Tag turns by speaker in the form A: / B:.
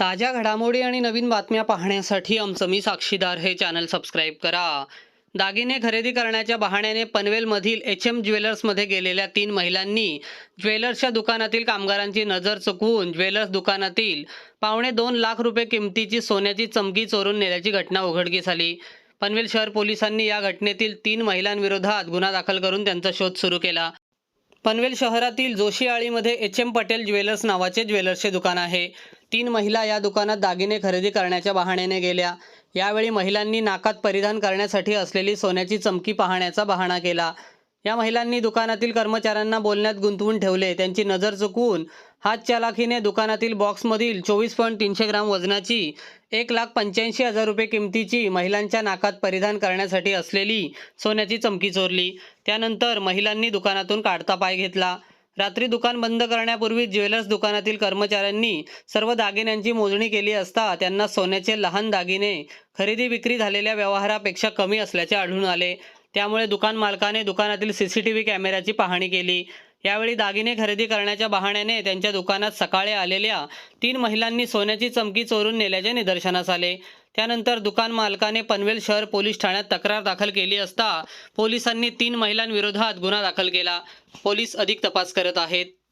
A: ताज्या घडामोडी आणि नवीन बातम्या पाहण्यासाठी आमचं मी साक्षीदार हे चॅनल सबस्क्राईब करा. दागिने खरेदी करण्याच्या बहाण्याने पनवेलमधील एच एम ज्वेलर्समध्ये गेलेल्या तीन महिलांनी ज्वेलर्सच्या दुकानातील कामगारांची नजर चुकवून ज्वेलर्स दुकानातील पावणे दोन लाख रुपये किमतीची सोन्याची चमकी चोरून नेल्याची घटना उघडकीस आली. पनवेल शहर पोलिसांनी या घटनेतील तीन महिलांविरोधात गुन्हा दाखल करून त्यांचा शोध सुरू केला. पनवेल शहरातील जोशीआळीमध्ये एच एम पटेल ज्वेलर्स नावाचे ज्वेलर्सचे दुकान आहे. तीन महिला या दुकानात दागिने खरेदी करण्याच्या बहाण्याने गेल्या. यावेळी महिलांनी नाकात परिधान करण्यासाठी असलेली सोन्याची चमकी पाहण्याचा बहाणा केला. या महिलांनी दुकानातील कर्मचाऱ्यांना बोलण्यात गुंतवून ठेवले. त्यांची नजर चुकवून हात चालाखीने दुकानातील बॉक्समधील चोवीस पॉईंट तीनशे ग्राम वजनाची एक लाख पंच्याऐंशी हजार रुपये किमतीची महिलांच्या नाकात परिधान करण्यासाठी असलेली सोन्याची चमकी चोरली. त्यानंतर महिलांनी दुकानातून काढता पाय घेतला. रात्री दुकान बंद करण्यापूर्वी ज्वेलर्स दुकानातील कर्मचाऱ्यांनी सर्व दागिन्यांची मोजणी केली असता त्यांना सोन्याचे लहान दागिने खरेदी विक्री झालेल्या व्यवहारापेक्षा कमी असल्याचे आढळून आले. त्यामुळे दुकान मालकाने दुकानातील सी सी टी व्ही कॅमेऱ्याची पाहणी केली. यावेळी दागिने खरेदी करण्याच्या बहाण्याने त्यांच्या दुकानात सकाळी आलेल्या तीन महिलांनी सोन्याची चमकी चोरून नेल्याचे निदर्शनास आले. त्यानंतर दुकान मालकाने पनवेल शहर पोलीस ठाण्यात तक्रार दाखल केली असता पोलिसांनी तीन महिलांविरोधात गुन्हा दाखल केला. पोलीस अधिक तपास करत आहेत.